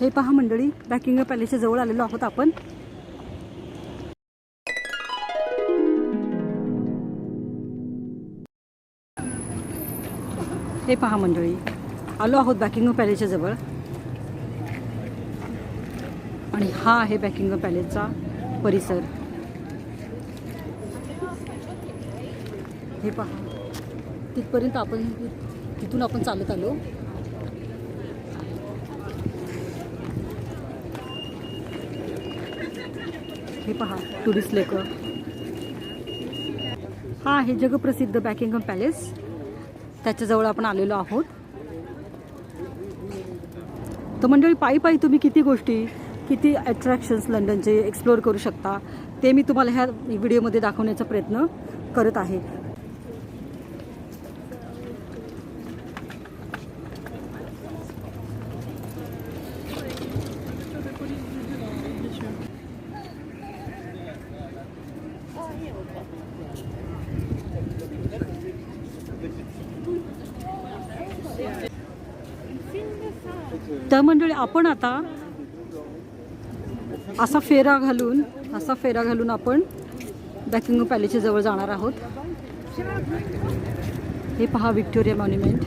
हे पहा मंडळी बॅकिंग पॅलेसच्या जवळ आलेलो आहोत आपण. हे पहा मंडळी आलो आहोत बॅकिंग पॅलेसच्या जवळ. आणि हा आहे बॅकिंग पॅलेसचा परिसर. हे पहा तिथपर्यंत आपण तिथून आपण चालत आलो. हे पहा टुरिस्ट लेकर. हा आहे जगप्रसिद्ध बॅकिंगम पॅलेस. त्याच्याजवळ आपण आलेलो आहोत. तर मंडळी पायी पायी तुम्ही किती गोष्टी किती अट्रॅक्शन्स लंडनचे एक्सप्लोअर करू शकता ते मी तुम्हाला ह्या व्हिडिओमध्ये दाखवण्याचा प्रयत्न करत आहे. तर मंडळी आपण आता असा फेरा घालून असा फेरा घालून आपण बॅकिंग पॅलेसच्या जवळ जाणार आहोत. हे पहा व्हिक्टोरिया मॉन्युमेंट.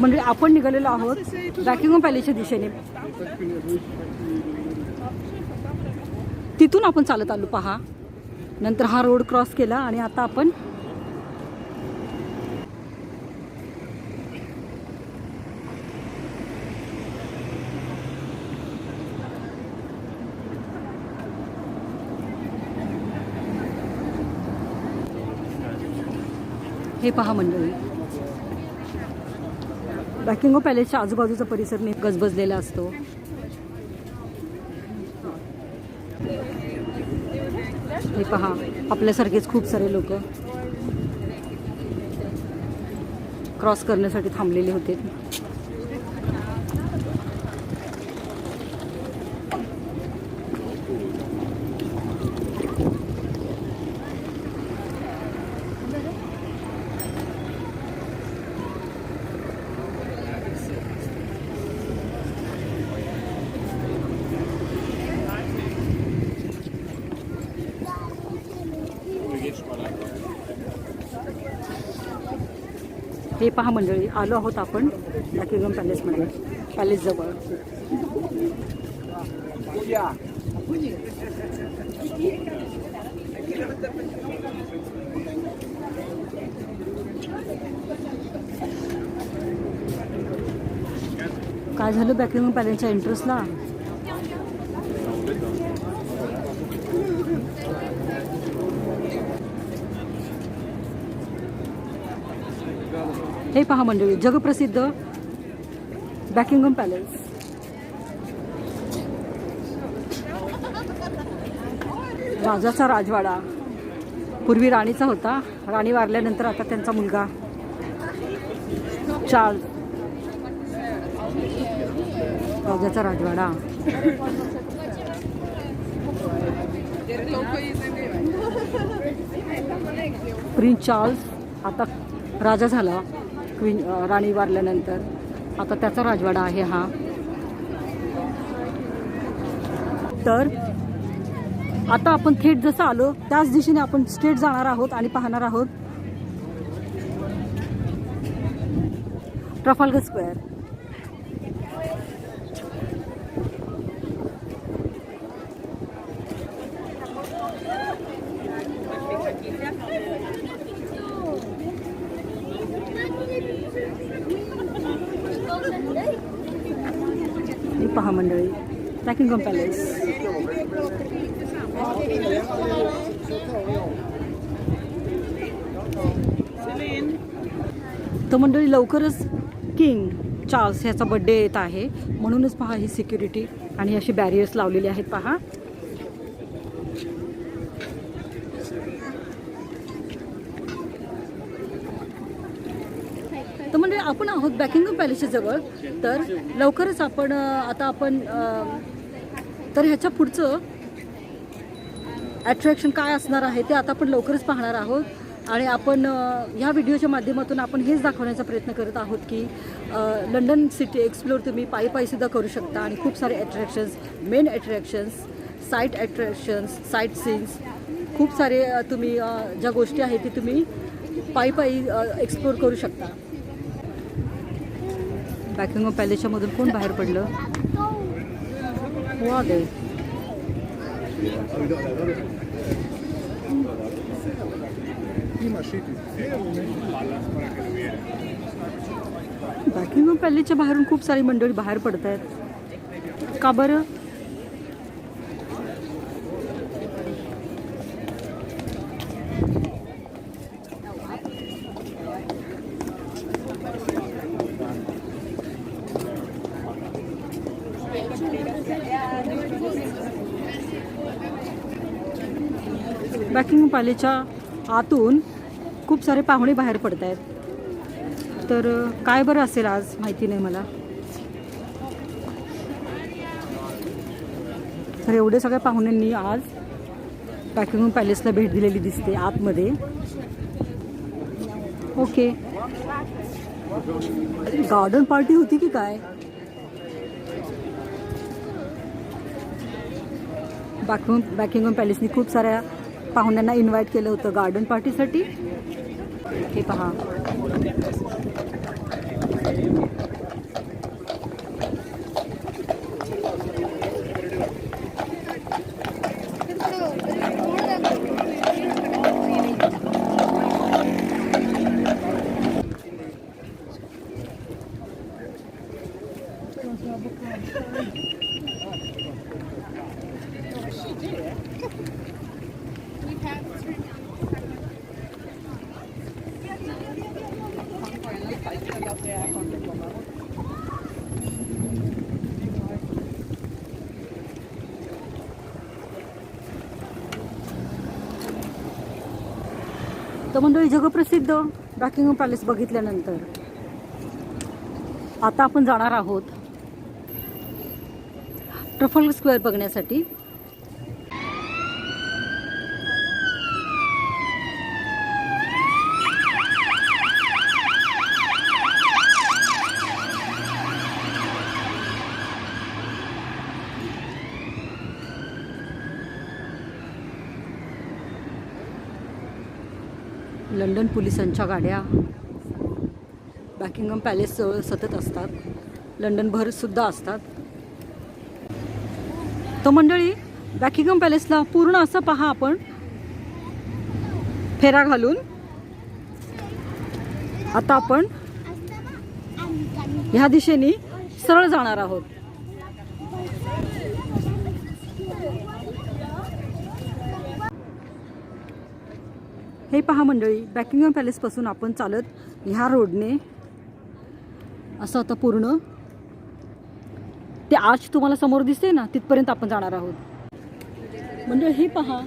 म्हणजे आपण निघालेलो आहोत बॅकिंग पॅलेसच्या दिशेने. तिथून आपण चालत आलो पहा. नंतर हा रोड क्रॉस केला आणि आता आपण हे पहा मंडळी. बॅकिंगो पॅलेसच्या आजूबाजूचा परिसर नेहमी गजबजलेला असतो. हे पहा आपल्यासारखेच खूप सारे लोक क्रॉस करण्यासाठी थांबलेले होते. हे पहा मंडळी आलो आहोत आपण बॅकिंगम पॅलेसमध्ये पॅलेस जवळ. काय झालं बॅकिंगम पॅलेसच्या एंट्रन्सला हे पहा मंडळी जगप्रसिद्ध बॅकिंगम पॅलेस राजाचा राजवाडा. पूर्वी राणीचा होता. राणी वारल्यानंतर आता त्यांचा मुलगा. चार्ल्स राजाचा राजवाडा. प्रिन्स चार्ल्स आता राजा झाला. क्वीन राणी वारल्यानंतर. आता त्याचा राजवाडा आहे हा. तर आता आपण थेट जसं आलो त्याच दिशेने आपण स्ट्रेट जाणार आहोत आणि पाहणार आहोत. Trafalgar Square. पहा मंडळी बॅकिंगम पॅलेस तर मंडळी लवकरच किंग चार्ल्स ह्याचा बड्डे येत आहे. म्हणूनच पहा ही सिक्युरिटी आणि अशी बॅरियर्स लावलेले आहेत पहा तर म्हणजे आपण आहोत बॅकिंगम पॅलेसच्या जवळ. तर लवकरच आपण आता आपण तर ह्याच्या पुढचं ॲट्रॅक्शन काय असणार आहे ते आता आपण लवकरच पाहणार आहोत. आणि आपण ह्या व्हिडिओच्या माध्यमातून आपण हेच दाखवण्याचा प्रयत्न करत आहोत की लंडन सिटी एक्सप्लोर तुम्ही पायी पायीसुद्धा करू शकता आणि खूप सारे attractions main attractions sight attractions sight scenes खूप सारे तुम्ही ज्या गोष्टी आहेत ते तुम्ही पायी पायी एक्सप्लोर करू शकता. बॅकिंगम पॅलेसच्या मधून कोण बाहेर पडलं? वा दे ऑफ पॅलेसच्या बाहेरून खूप सारी मंडळी बाहेर पडत आहेत का बरं? बॅकिंग पॅलेसच्या आतून खूप सारे पाहुणे बाहेर पडत आहेत तर काय बरं असेल आज? माहिती नाही मला. तर एवढे सगळ्या पाहुण्यांनी आज बॅकिंग पॅलेसला भेट दिलेली दिसते आतमध्ये. ओके. गार्डन पार्टी होती की काय? बॅकिंग बॅकिंगम पॅलेसनी खूप साऱ्या पाहुण्यांना इन्व्हाइट केलं होतं गार्डन पार्टीसाठी हे पहा. तर मंडळी जगप्रसिद्ध बॅकिंगम पॅलेस बघितल्यानंतर आता आपण जाणार आहोत ट्रफल स्क्वेअर बघण्यासाठी. लंडन पोलिसांच्या गाड्या बॅकिंगम पॅलेस जवळ सतत असतात. लंडनभर सुद्धा असतात. तर मंडळी बॅकिंगम पॅलेसला पूर्ण असं पहा आपण. फेरा घालून. आता आपण ह्या दिशेने सरळ जाणार आहोत. हे पहा मंडळी बॅकिंगम पॅलेसपासून आपण चालत ह्या रोडने असं आता पूर्ण. ते आज तुम्हाला समोर दिसते ना तिथपर्यंत आपण जाणार आहोत. मंडळ हे पहा.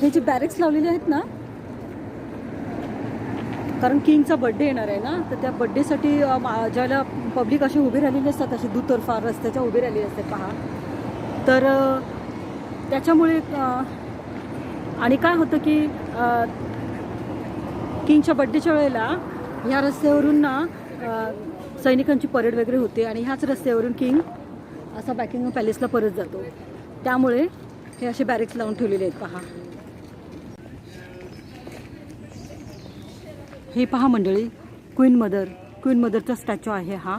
हे जे बॅरेक्स लावलेले आहेत ना कारण किंगचा बड्डे येणार आहे ना तर त्या बड्डेसाठी ज्याला पब्लिक असे उभे राहिलेले असतात असे दुतर्फा रस्त्याच्या उभे राहिलेले असतात पहा. तर त्याच्यामुळे आणि काय होतं की किंगच्या बड्डेच्या वेळेला ह्या रस्त्यावरून ना सैनिकांची परेड वगैरे होते आणि ह्याच रस्त्यावरून किंग असा बॅकिंग पॅलेसला परत जातो. त्यामुळे हे असे बॅरेक्स लावून ठेवलेले आहेत पहा. हे पहा मंडळी क्वीन मदर क्वीन मदरचा स्टॅच्यू आहे हा.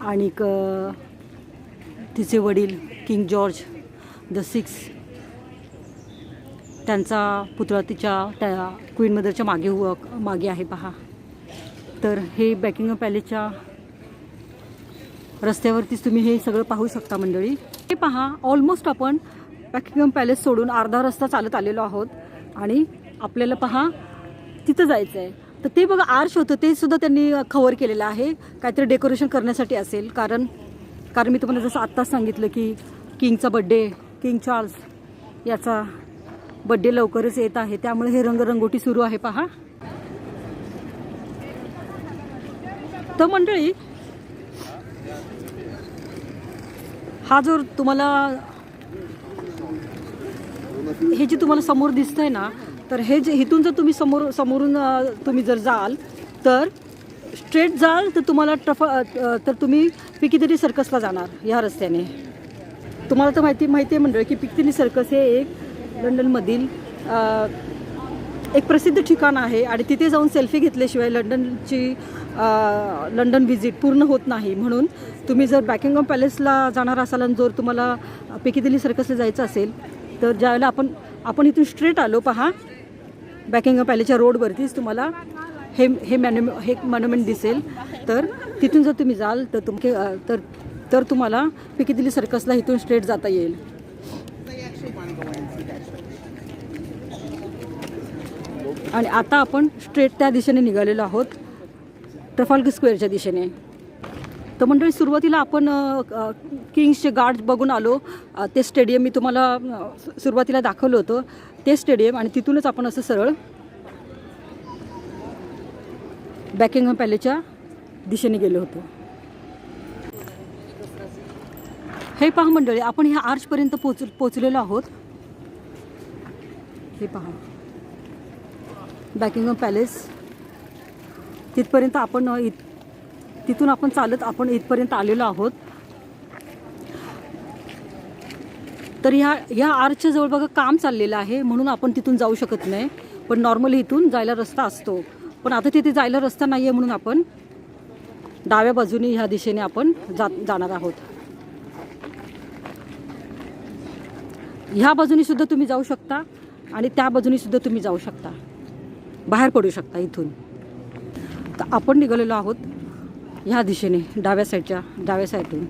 आणि तिचे वडील किंग जॉर्ज द सिक्स त्यांचा पुतळा तिच्या त्या क्वीन मदरच्या मागे हु मागे आहे पहा. तर हे बॅकिंग पॅलेसच्या रस्त्यावरतीच तुम्ही हे सगळं पाहू शकता मंडळी. हे पहा ऑलमोस्ट आपण बॅकिंगम पॅलेस सोडून अर्धा रस्ता चालत आलेलो आहोत. आणि आपल्याला पहा तिथं जायचं आहे तर ते बघा आर्श होतं ते सुद्धा त्यांनी कव्हर केलेलं आहे. काहीतरी डेकोरेशन करण्यासाठी असेल. कारण कारण मी तुम्हाला जसं आत्ताच सांगितलं की किंगचा बड्डे किंग चार्ल्स याचा बड्डे लवकरच येत आहे. त्यामुळे हे रंगरंगोटी सुरू आहे पहा. तर मंडळी हा जो तुम्हाला हे जे तुम्हाला समोर दिसतंय ना तर हे जे इथून जर तुम्ही समोर समोरून तुम्ही जर जाल तर स्ट्रेट जाल तर तुम्हाला ट्रफ तर तुम्ही पिकितरी सर्कसला जाणार या रस्त्याने. तुम्हाला तर माहिती माहिती आहे मंडळ की पिकितरी सर्कस हे एक लंडनमधील एक प्रसिद्ध ठिकाण आहे आणि तिथे जाऊन सेल्फी घेतल्याशिवाय लंडनची लंडन व्हिजिट पूर्ण होत नाही. म्हणून तुम्ही जर बॅकिंगम पॅलेसला जाणार असाल आणि जर तुम्हाला पिकिदिली सर्कसला जायचं असेल तर ज्यावेळेला आपण आपण इथून स्ट्रेट आलो पहा बॅकिंगम पॅलेसच्या रोडवरतीच तुम्हाला हे हे मॅन्यु हे मॉन्युमेंट दिसेल. तर तिथून जर तुम्ही जाल तर तुमके तर तर तुम्हाला पिकिदिली सर्कसला इथून स्ट्रेट जाता येईल. आणि आता आपण स्ट्रेट त्या दिशेने निघालेलो आहोत. ट्रफाल्गर स्क्वेअरच्या दिशेने. तर मंडळी सुरुवातीला आपण किंग्सचे गार्ड बघून आलो. ते स्टेडियम मी तुम्हाला सुरुवातीला दाखवलं होतं. ते स्टेडियम आणि तिथूनच आपण असं सरळ बॅकिंगहम पॅलेसच्या दिशेने गेलो होतो. हे पहा मंडळी आपण ह्या आर्चपर्यंत पोच पोचलेलो आहोत. हे पहा. बॅकिंगम पॅलेस तिथपर्यंत आपण इत तिथून आपण चालत आपण इथपर्यंत आलेलो आहोत. तर ह्या ह्या आर्चच्या जवळ बघा काम चाललेलं आहे म्हणून आपण तिथून जाऊ शकत नाही. पण नॉर्मली इथून जायला रस्ता असतो. पण आता तिथे जायला रस्ता नाही आहे म्हणून आपण डाव्या बाजूने ह्या दिशेने आपण जा जाणार आहोत. ह्या बाजूने सुद्धा तुम्ही जाऊ शकता आणि त्या बाजूने सुद्धा तुम्ही जाऊ शकता. बाहेर पडू शकता इथून. तर आपण निघालेलो आहोत ह्या दिशेने डाव्या साईडच्या डाव्या साईडून